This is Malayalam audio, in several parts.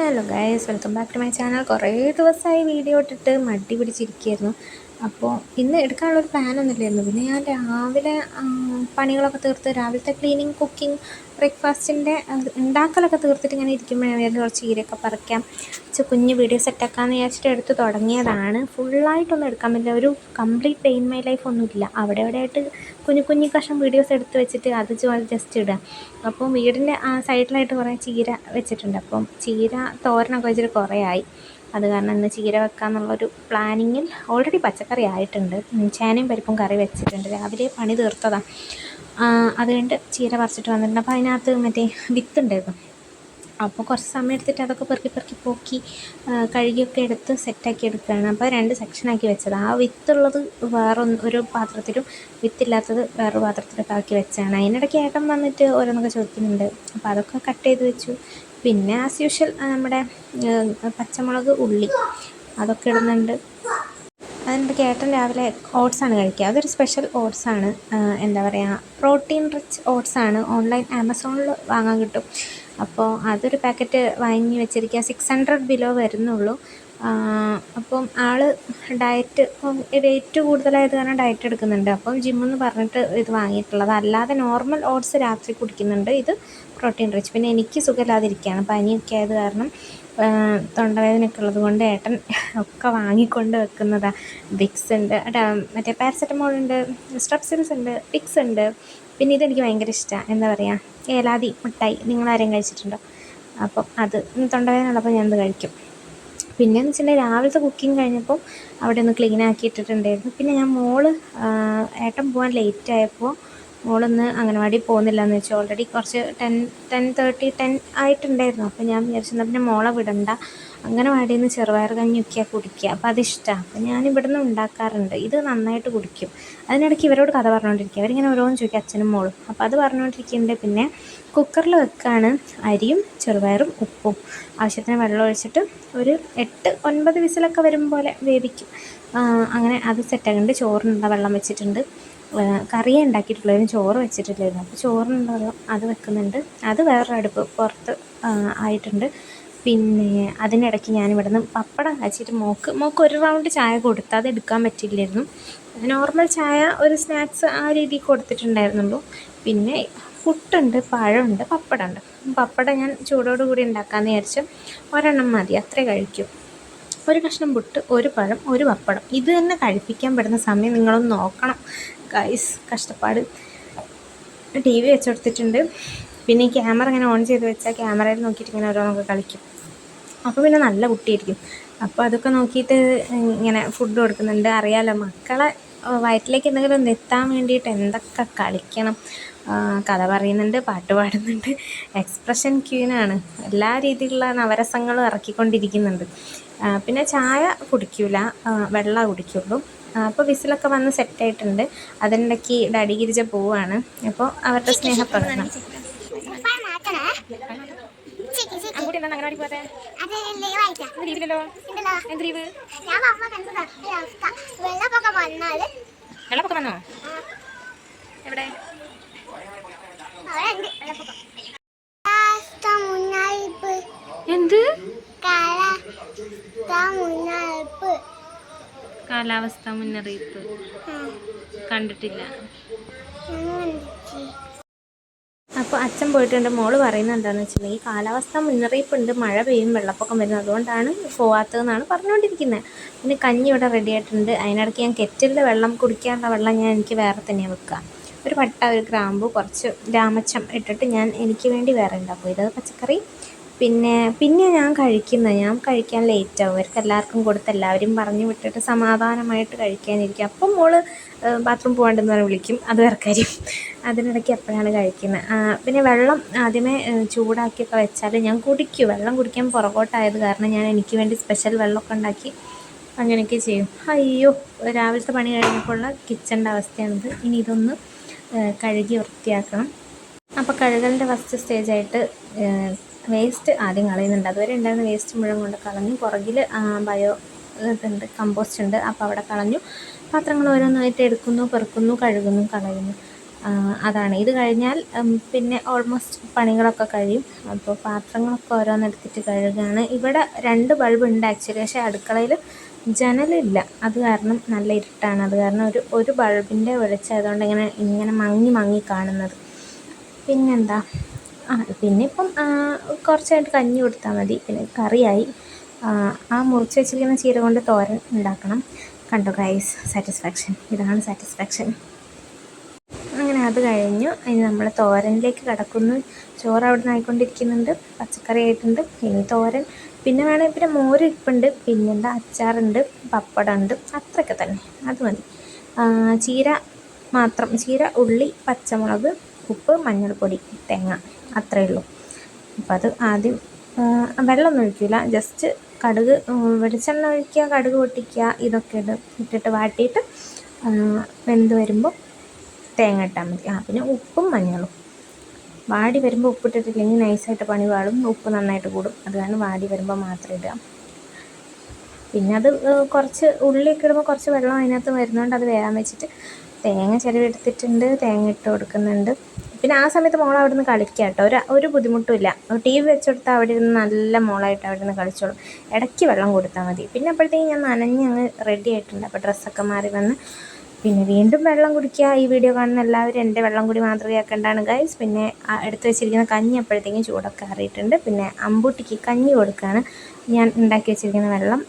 Hello guys welcome back to my channel. കുറേ ദിവസമായി വീഡിയോ ഇട്ടിട്ട് മടി പിടിച്ചിരിക്കുകയായിരുന്നു. അപ്പോൾ ഇന്ന് എടുക്കാനുള്ളൊരു പ്ലാനൊന്നും ഇല്ലായിരുന്നു. പിന്നെ ഞാൻ രാവിലെ പണികളൊക്കെ തീർത്ത് രാവിലത്തെ ക്ലീനിങ് കുക്കിംഗ് ബ്രേക്ക്ഫാസ്റ്റിന്റെ ഉണ്ടാക്കലൊക്കെ തീർത്തിട്ട് ഇങ്ങനെ ഇരിക്കുമ്പോഴാണ് വിചാരിച്ചത് കുറച്ച് ചീരയൊക്കെ പറിക്കാം. കുറച്ച് കുഞ്ഞ് വീഡിയോ സെറ്റാക്കാമെന്ന് വിചാരിച്ചിട്ട് എടുത്ത് തുടങ്ങിയതാണ്. ഫുള്ളായിട്ടൊന്നും എടുക്കാൻ പറ്റില്ല. ഒരു complete day in my life ഒന്നുമില്ല. അവിടെ ആയിട്ട് കുഞ്ഞു കുഞ്ഞു കഷ്ണം വീഡിയോസ് എടുത്ത് വെച്ചിട്ട് അത് ജസ്റ്റ് ഇടുക. അപ്പോൾ വീടിന്റെ ആ സൈഡിലായിട്ട് കുറേ ചീര വെച്ചിട്ടുണ്ട്. അപ്പം ചീര തോരനൊക്കെ വെച്ചിട്ട് കുറേ ആയി. അത് കാരണം ഇന്ന് ചീര വെക്കാന്നുള്ളൊരു പ്ലാനിങ്ങിൽ ഓൾറെഡി പച്ചക്കറി ആയിട്ടുണ്ട്. ചേനയും പരിപ്പും കറി വെച്ചിട്ടുണ്ട്. രാവിലെ പണി തീർത്തതാണ് അതുകൊണ്ട് ചീര പറിച്ചിട്ട് വന്നിട്ടുണ്ട്. അപ്പോൾ അതിനകത്ത് മറ്റേ വിത്തുണ്ടായിരുന്നു അപ്പോൾ കുറച്ച് സമയം എടുത്തിട്ട് അതൊക്കെ പെറുക്കി പെറുക്കി പോക്കി കഴുകിയൊക്കെ എടുത്ത് സെറ്റാക്കി എടുക്കുകയാണ്. അപ്പോൾ രണ്ട് സെക്ഷനാക്കി വെച്ചത്. ആ വിത്തുള്ളത് വേറെ ഒരു പാത്രത്തിലും വിത്തില്ലാത്തത് വേറൊരു പാത്രത്തിലൊക്കെ ആക്കി വെച്ചാണ് അതിനിടയ്ക്ക് ഏട്ടൻ വന്നിട്ട് ഓരോന്നൊക്കെ ചോദിക്കുന്നുണ്ട്. അപ്പോൾ അതൊക്കെ കട്ട് ചെയ്ത് വെച്ചു. പിന്നെ ആസ് യൂഷ്വൽ നമ്മുടെ പച്ചമുളക് ഉള്ളി അതൊക്കെ ഇടുന്നുണ്ട്. അതിന്റെ കേട്ടൻ രാവിലെ ഓട്സാണ് കഴിക്കുക. അതൊരു സ്പെഷ്യൽ ഓട്സാണ് എന്താ പറയുക പ്രോട്ടീൻ റിച്ച് ഓട്സാണ് ഓൺലൈൻ ആമസോണിൽ വാങ്ങാൻ കിട്ടും. അപ്പോൾ അതൊരു പാക്കറ്റ് വാങ്ങി വെച്ചിരിക്കുക സിക്സ് ഹൺഡ്രഡ് ബിലോ വരുന്നുള്ളൂ. അപ്പം ആൾ ഡയറ്റ് വെയിറ്റ് കൂടുതലായത് കാരണം ഡയറ്റ് എടുക്കുന്നുണ്ട്. അപ്പം ജിമ്മെന്ന് പറഞ്ഞിട്ട് ഇത് വാങ്ങിയിട്ടുള്ളത്. അല്ലാതെ നോർമൽ ഓട്സ് രാത്രി കുടിക്കുന്നുണ്ട്. ഇത് പ്രോട്ടീൻ റിച്ച്. പിന്നെ എനിക്ക് സുഖമില്ലാതിരിക്കുകയാണ്. പനിയൊക്കെ ആയത് കാരണം തൊണ്ടവേദനയൊക്കെ ഉള്ളത് കൊണ്ട് ഏട്ടൻ ഒക്കെ വാങ്ങിക്കൊണ്ട് വെക്കുന്നതാണ് വിക്സ് ഉണ്ട്. മറ്റേ പാരസെറ്റമോൾ ഉണ്ട്. സ്ട്രെപ്സിൽസ് ഉണ്ട്. വിക്സ് ഉണ്ട്. പിന്നെ ഇതെനിക്ക് ഭയങ്കര ഇഷ്ടമാണ് എന്താ പറയുക ഏലാതി മിഠായി നിങ്ങളാരെയും കഴിച്ചിട്ടുണ്ടോ? അപ്പം അത് തൊണ്ടവേദന ഉള്ളപ്പോൾ ഞാനത് കഴിക്കും. പിന്നെയെന്ന് വെച്ചിട്ടുണ്ടെങ്കിൽ രാവിലത്തെ കുക്കിംഗ് കഴിഞ്ഞപ്പോൾ അവിടെ ഒന്ന് ക്ലീൻ ആക്കി ഇട്ടിട്ടുണ്ടായിരുന്നു പിന്നെ ഞാൻ മോൾ ഏട്ടൻ പോകാൻ ലേറ്റ് ആയപ്പോൾ മോളൊന്ന് അംഗനവാടി പോകുന്നില്ല എന്ന് വെച്ചാൽ ഓൾറെഡി കുറച്ച് ടെൻ ടെൻ തേർട്ടി ടെൻ ആയിട്ടുണ്ടായിരുന്നു. അപ്പോൾ ഞാൻ വിചാരിച്ചിരുന്നു പിന്നെ മോളെ വിടണ്ട. അംഗനവാടിയിൽ നിന്ന് ചെറുപയർ കഞ്ഞിയൊക്കെയാണ് കുടിക്കുക. അപ്പം അതിഷ്ടമാണ് അപ്പോൾ ഞാൻ ഇവിടുന്ന് ഉണ്ടാക്കാറുണ്ട്. ഇത് നന്നായിട്ട് കുടിക്കും. അതിനിടയ്ക്ക് ഇവരോട് കഥ പറഞ്ഞുകൊണ്ടിരിക്കുക അവരിങ്ങനെ ഓരോന്ന് ചോദിക്കും അച്ഛനും മോളും. അപ്പോൾ അത് പറഞ്ഞുകൊണ്ടിരിക്കുന്നുണ്ട് പിന്നെ കുക്കറിൽ വെക്കാണ് അരിയും ചെറുപയറും ഉപ്പും. ആവശ്യത്തിന് വെള്ളം ഒഴിച്ചിട്ട് ഒരു എട്ട് ഒൻപത് വിസിലൊക്കെ വരും പോലെ വേവിക്കും. അങ്ങനെ അത് സെറ്റാക്കുന്നുണ്ട് ചോറിനുള്ള വെള്ളം വെച്ചിട്ടുണ്ട്. കറിയെ കറിയേ ഉണ്ടാക്കിയിട്ടുള്ളൂ. ചോറ് വെച്ചിട്ടില്ലായിരുന്നു. അപ്പോൾ ചോറിനുള്ള അത് വെക്കുന്നുണ്ട്. അത് വേറൊരു അടുപ്പ് പുറത്ത് ആയിട്ടുണ്ട്. പിന്നെ അതിനിടയ്ക്ക് ഞാൻ ഇവിടുന്ന് പപ്പടം കാച്ചിട്ട് മോക്ക് മോക്ക് ഒരു റൗണ്ട് ചായ കൊടുത്ത് അത് എടുക്കാൻ പറ്റില്ലായിരുന്നു നോർമൽ ചായ ഒരു സ്നാക്സ് ആ രീതിയിൽ കൊടുത്തിട്ടുണ്ടായിരുന്നുള്ളൂ. പിന്നെ പുട്ടുണ്ട് പഴമുണ്ട് പപ്പടമുണ്ട് പപ്പടം ഞാൻ ചൂടോട് കൂടി ഉണ്ടാക്കാമെന്ന് വിചാരിച്ചു ഒരെണ്ണം മതി അത്രേ കഴിക്കൂ. ഒരു കഷ്ണം പുട്ട് ഒരു പഴം ഒരു പപ്പടം. ഇത് തന്നെ കഴിപ്പിക്കാൻ പെടുന്ന സമയം നിങ്ങളൊന്ന് നോക്കണം. ഗൈസ് കഷ്ടപ്പാട്. ടി വി വെച്ചെടുത്തിട്ടുണ്ട് പിന്നെ ഈ ക്യാമറ ഇങ്ങനെ ഓൺ ചെയ്ത് വെച്ചാൽ ക്യാമറയിൽ നോക്കിയിട്ട് ഇങ്ങനെ ഓരോന്നൊക്കെ കളിക്കും. അപ്പോൾ പിന്നെ നല്ല കുട്ടിയായിരിക്കും. അപ്പോൾ അതൊക്കെ നോക്കിയിട്ട് ഇങ്ങനെ ഫുഡ് കൊടുക്കുന്നുണ്ട്. അറിയാലോ മക്കളെ വയറ്റിലേക്ക് എന്തെങ്കിലും ഒന്ന് എത്താൻ വേണ്ടിയിട്ട് എന്തൊക്കെ കളിക്കണം. കഥ പറയുന്നുണ്ട് പാട്ട് പാടുന്നുണ്ട്. എക്സ്പ്രഷൻ ക്യൂനാണ് എല്ലാ രീതിയിലുള്ള നവരസങ്ങളും ഇറക്കിക്കൊണ്ടിരിക്കുന്നുണ്ട്. പിന്നെ ചായ കുടിക്കൂല. ആ, വെള്ളം കുടിക്കുള്ളൂ. അപ്പോൾ വിസിലൊക്കെ വന്ന് സെറ്റായിട്ടുണ്ട് അതിനിടയ്ക്ക് ഡാഡി ഗിരിജ പോവാണ്. അപ്പോൾ അവരുടെ സ്നേഹപ്രകടനം. ലീവില്ലല്ലോ എന്ത് ലീവ്? വെള്ളപ്പൊക്കെ വന്നാൽ. വെള്ളപ്പൊക്കം വന്നോ? എവിടെ? എന്ത്? കാലാവസ്ഥ മുന്നറിയിപ്പ്. കണ്ടിട്ടില്ല. അപ്പോൾ അച്ഛൻ പോയിട്ടുണ്ട്. മോൾ പറയുന്നത് എന്താണെന്ന് വെച്ചിട്ടുണ്ടെങ്കിൽ കാലാവസ്ഥ മുന്നറിയിപ്പുണ്ട്. മഴ പെയ്യും വെള്ളപ്പൊക്കം വരുന്നത് അതുകൊണ്ടാണ് പോവാത്തതെന്നാണ് പറഞ്ഞുകൊണ്ടിരിക്കുന്നത്. പിന്നെ കഞ്ഞി ഇവിടെ റെഡി ആയിട്ടുണ്ട്. അതിനിടയ്ക്ക് ഞാൻ കെറ്റിലിൽ വെള്ളം കുടിക്കാനുള്ള വെള്ളം ഞാൻ എനിക്ക് വേറെ തന്നെയാണ് വെക്കുക. ഒരു പട്ട ഒരു ഗ്രാമ്പു കുറച്ച് രാമച്ചം ഇട്ടിട്ട് ഞാൻ എനിക്ക് വേണ്ടി വേറെ ഉണ്ടാക്കും. ഇത് പച്ചക്കറി പിന്നെ പിന്നെ ഞാൻ കഴിക്കുന്നത് ഞാൻ കഴിക്കാൻ ലേറ്റ് ആവും. അവർക്ക് എല്ലാവർക്കും കൊടുത്ത് എല്ലാവരും പറഞ്ഞു വിട്ടിട്ട് സമാധാനമായിട്ട് കഴിക്കാനിരിക്കും. അപ്പം മോൾ ബാത്റൂം പോകണ്ടെന്ന് പറഞ്ഞ് വിളിക്കും. അത് വേർക്കാരും അതിനിടയ്ക്ക് എപ്പോഴാണ് കഴിക്കുന്നത്? പിന്നെ വെള്ളം ആദ്യമേ ചൂടാക്കിയൊക്കെ വെച്ചാൽ ഞാൻ കുടിക്കും. വെള്ളം കുടിക്കാൻ പുറകോട്ടായത് കാരണം ഞാൻ എനിക്ക് വേണ്ടി സ്പെഷ്യൽ വെള്ളമൊക്കെ ഉണ്ടാക്കി അങ്ങനെയൊക്കെ ചെയ്യും. അയ്യോ രാവിലത്തെ പണി കഴിഞ്ഞപ്പോഴുള്ള കിച്ചന്റെ അവസ്ഥയാണിത്. ഇനി ഇതൊന്ന് കഴുകി വൃത്തിയാക്കണം. അപ്പോൾ കഴുകലിന്റെ ഫസ്റ്റ് സ്റ്റേജായിട്ട് വേസ്റ്റ് ആദ്യം കളയുന്നുണ്ട്. അതുവരെ ഉണ്ടായിരുന്ന വേസ്റ്റ് മുഴുവൻ കൊണ്ട് കളഞ്ഞു. പുറകിൽ ബയോ ഇതുണ്ട് കമ്പോസ്റ്റ് ഉണ്ട്. അപ്പോൾ അവിടെ കളഞ്ഞു. പാത്രങ്ങൾ ഓരോന്നായിട്ട് എടുക്കുന്നു പെറുക്കുന്നു കഴുകുന്നു കളയുന്നു. അതാണ്. ഇത് കഴിഞ്ഞാൽ പിന്നെ ഓൾമോസ്റ്റ് പണികളൊക്കെ കഴിയും. അപ്പോൾ പാത്രങ്ങളൊക്കെ ഓരോന്നെടുത്തിട്ട് കഴുകുകയാണ് ഇവിടെ രണ്ട് ബൾബ് ഉണ്ട് ആക്ച്വലി പക്ഷേ അടുക്കളയിൽ ജനലില്ല. അത് കാരണം നല്ല ഇരുട്ടാണ്. അത് കാരണം ഒരു ഒരു ബൾബിന്റെ വെളിച്ചം അതുകൊണ്ട് ഇങ്ങനെ ഇങ്ങനെ മങ്ങി മങ്ങി കാണുന്നത്. പിന്നെന്താ? ആ പിന്നെ ഇപ്പം കുറച്ചായിട്ട് കഞ്ഞി കൊടുത്താൽ മതി. പിന്നെ കറിയായി. ആ, മുറിച്ച് വെച്ചിരിക്കുന്ന ചീര കൊണ്ട് തോരൻ ഉണ്ടാക്കണം. കണ്ടോ ഗൈസ് സാറ്റിസ്ഫാക്ഷൻ ഇതാണ് സാറ്റിസ്ഫാക്ഷൻ അങ്ങനെ അത് കഴിഞ്ഞു. ഇനി നമ്മൾ തോരനിലേക്ക് കടക്കുന്നു. ചോറ് അവിടെ നിന്ന് ആയിക്കൊണ്ടിരിക്കുന്നുണ്ട്. പച്ചക്കറി ആയിട്ടുണ്ട്. ഇനി തോരൻ. പിന്നെ വേണമെങ്കിൽ പിന്നെ മോര് ഇരിപ്പുണ്ട്. പിന്നെന്താ? അച്ചാറുണ്ട് പപ്പടമുണ്ട്. അത്രയൊക്കെ തന്നെ. അത് മതി. ചീര മാത്രം. ചീര ഉള്ളി പച്ചമുളക് ഉപ്പ് മഞ്ഞൾപ്പൊടി തേങ്ങ. അത്രയേ ഉള്ളൂ. അപ്പോൾ അത് ആദ്യം വെള്ളം വെള്ളമൊന്നും ഒഴിക്കില്ല ജസ്റ്റ് കടുക് വെളിച്ചെണ്ണ ഒഴിക്കുക കടുക് പൊട്ടിക്കുക ഇതൊക്കെ ഇട്ട് ഇട്ടിട്ട് വാട്ടിയിട്ട് വെന്ത് വരുമ്പോൾ തേങ്ങ ഇട്ടാൽ മതി. ആ പിന്നെ ഉപ്പും മഞ്ഞളും. വാടി വരുമ്പോൾ ഉപ്പിട്ടിട്ടില്ലെങ്കിൽ നൈസായിട്ട് പണി പാടും. ഉപ്പ് നന്നായിട്ട് കൂടും. അത് കാരണം വാടി വരുമ്പോൾ മാത്രം ഇടുക. പിന്നെ അത് കുറച്ച് ഉള്ളിയൊക്കെ ഇടുമ്പോൾ കുറച്ച് വെള്ളം അതിനകത്ത് വരുന്നതുകൊണ്ട് അത് വേകാൻ വെച്ചിട്ട് തേങ്ങ ചിലവെടുത്തിട്ടുണ്ട് തേങ്ങ ഇട്ട് കൊടുക്കുന്നുണ്ട്. പിന്നെ ആ സമയത്ത് മോൾ അവിടെ നിന്ന് കളിക്കുക കേട്ടോ. ഒരു ഒരു ബുദ്ധിമുട്ടും ഇല്ല ടി വി വെച്ചെടുത്താൽ അവിടെ ഇരുന്ന് നല്ല മോളായിട്ട് അവിടെ നിന്ന് കളിച്ചോളും. ഇടയ്ക്ക് വെള്ളം കൊടുത്താൽ മതി. പിന്നെ അപ്പോഴത്തേക്കും ഞാൻ നനഞ്ഞ് അങ്ങ് റെഡി ആയിട്ടുണ്ട്. അപ്പോൾ ഡ്രസ്സൊക്കെ മാറി വന്ന് പിന്നെ വീണ്ടും വെള്ളം കുടിക്കുക. ഈ വീഡിയോ കാണുന്ന എല്ലാവരും എന്റെ വെള്ളം കൂടി മാതൃകയാക്കേണ്ടതാണ് ഗൈസ് പിന്നെ എടുത്തു വെച്ചിരിക്കുന്ന കഞ്ഞി അപ്പോഴത്തേക്കും ചൂടൊക്കെ അറിയിട്ടുണ്ട്. പിന്നെ അമ്പൂട്ടിക്ക് കഞ്ഞി കൊടുക്കുകയാണ് ഞാൻ ഉണ്ടാക്കി വെച്ചിരിക്കുന്ന വെള്ളം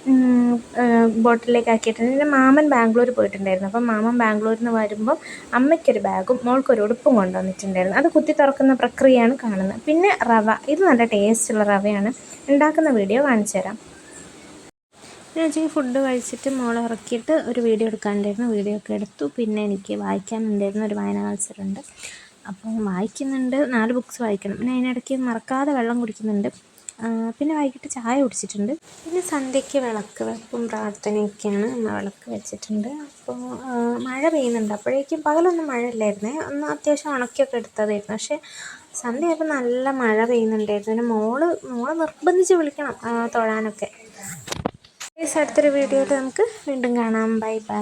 ബോട്ടിലേക്ക് ആക്കിയിട്ടുണ്ട്. എന്റെ മാമൻ ബാംഗ്ലൂർ പോയിട്ടുണ്ടായിരുന്നു. അപ്പം മാമൻ ബാംഗ്ലൂരിൽ നിന്ന് വരുമ്പം അമ്മയ്ക്കൊരു ബാഗും മോൾക്കൊരു ഉടുപ്പും കൊണ്ടുവന്നിട്ടുണ്ടായിരുന്നു. അത് കുത്തി തുറക്കുന്ന പ്രക്രിയയാണ് കാണുന്നത്. പിന്നെ റവ ഇത് നല്ല ടേസ്റ്റുള്ള റവയാണ്. ഉണ്ടാക്കുന്ന വീഡിയോ കാണിച്ചു തരാം ഞാൻ വെച്ചാൽ ഫുഡ് കഴിച്ചിട്ട് മോൾ ഇറക്കിയിട്ട് ഒരു വീഡിയോ എടുക്കാനുണ്ടായിരുന്നു. വീഡിയോ ഒക്കെ എടുത്തു. പിന്നെ എനിക്ക് വായിക്കാനുണ്ടായിരുന്നു. ഒരു വായന മത്സരമുണ്ട്. അപ്പോൾ വായിക്കുന്നുണ്ട്. നാല് ബുക്ക്സ് വായിക്കണം. പിന്നെ അതിനിടയ്ക്ക് മറക്കാതെ വെള്ളം കുടിക്കുന്നുണ്ട്. പിന്നെ വൈകിട്ട് ചായ കുടിച്ചിട്ടുണ്ട്. പിന്നെ സന്ധ്യയ്ക്ക് വിളക്ക് വെപ്പും പ്രാർത്ഥനയൊക്കെയാണ് അമ്മ വിളക്ക് വെച്ചിട്ടുണ്ട്. അപ്പോൾ മഴ പെയ്യുന്നുണ്ട്. അപ്പോഴേക്കും പകലൊന്നും മഴ ഇല്ലായിരുന്നേ. ഒന്ന് അത്യാവശ്യം ഉണക്കിയൊക്കെ എടുത്തതായിരുന്നു. പക്ഷേ സന്ധ്യയായപ്പോൾ നല്ല മഴ പെയ്യുന്നുണ്ടായിരുന്നു. പിന്നെ മോൾ മോളെ നിർബന്ധിച്ച് വിളിക്കണം തൊഴാനൊക്കെ. അടുത്തൊരു വീഡിയോയിൽ നമുക്ക് വീണ്ടും കാണാം. Bye bye